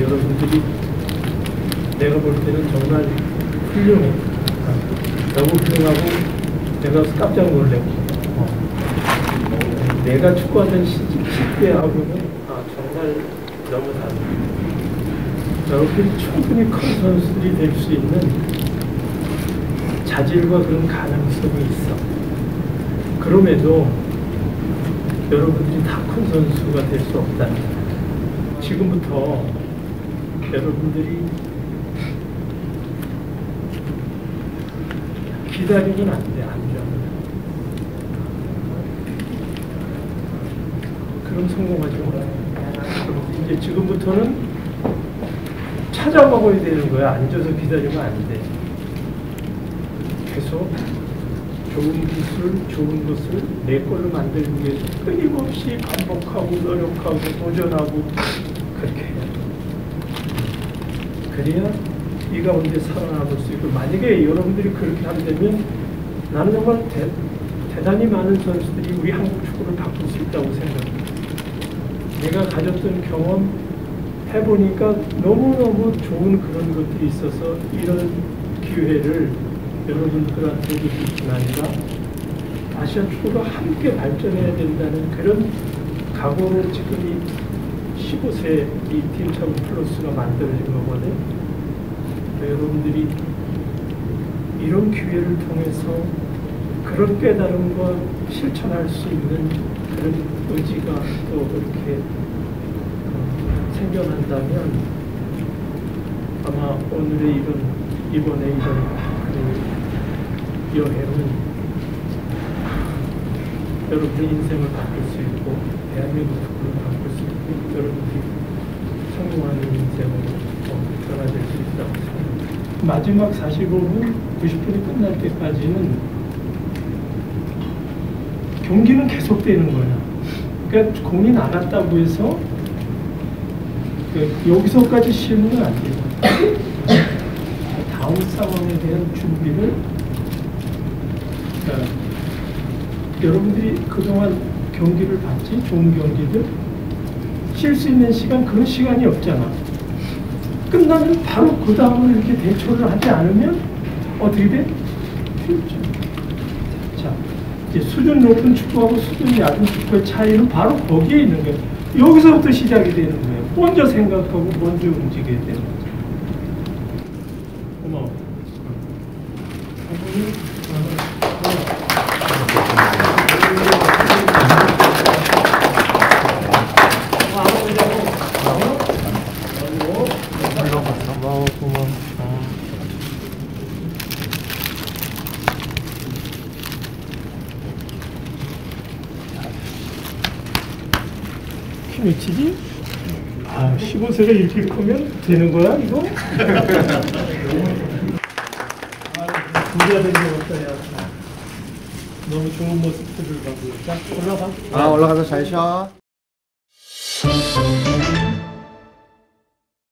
여러분들이 내가 볼 때는 정말 훌륭해. 너무 훌륭하고 내가 깜짝 놀래고 어, 내가 축구하던 시, 시대하고는 아, 정말 너무 다르다. 여러분들이 충분히 큰 선수들이 될 수 있는 자질과 그런 가능성이 있어. 그럼에도 여러분들이 다 큰 선수가 될 수 없다. 지금부터 여러분들이 기다리면 안 돼, 안 돼. 그럼 성공하지 못해. 이제 지금부터는 찾아 먹어야 되는 거야. 앉아서 기다리면 안 돼. 계속 좋은 기술, 좋은 것을 내 걸로 만들기 위해서 끊임없이 반복하고 노력하고 도전하고 그렇게 해야 돼. 그래야 이 가운데 살아남을 수 있고 만약에 여러분들이 그렇게 한다면 나는 정말 대, 대단히 많은 선수들이 우리 한국 축구를 바꿀 수 있다고 생각합니다. 내가 가졌던 경험 해보니까 너무너무 좋은 그런 것들이 있어서 이런 기회를 여러분들한테 줄뿐 아니라 아시아 축구가 함께 발전해야 된다는 그런 각오로 지금 이 15세 이 팀참 플러스가 만들어진 거거든요. 여러분들이 이런 기회를 통해서 그런 깨달음과 실천할 수 있는 그런 의지가 또 그렇게 어, 생겨난다면 아마 오늘의 이런 이번에 이런 그 여행은 여러분의 인생을 바꿀 수 있고 대한민국 축구를 바꿀 수 있고 성공하는 인생으로 어, 변화될 수 있다고 생각합니다. 마지막 45분, 90분이 끝날 때까지는 경기는 계속되는 거야. 그러니까 공이 나갔다고 해서 그 여기서까지 쉬면 안 돼요. 다음 상황에 대한 준비를 그러니까 여러분들이 그동안 경기를 봤지 좋은 경기들 쉴 수 있는 시간 그런 시간이 없잖아. 끝나면 바로 그 다음을 이렇게 대처를 하지 않으면 어떻게 돼? 힘죠. 자, 이제 수준 높은 축구하고 수준 얕은 축구의 차이는 바로 거기에 있는 거예요. 여기서부터 시작이 되는 거예요. 먼저 생각하고 먼저 움직여야 되는 거죠. 고마워 고마워 힘이 치지? 아, 15세가 이렇게 크면 되는 거야, 이거? 부자. 너무 좋은 모습들을 보고. 자, 올라가. 아 올라가서 잘 쉬어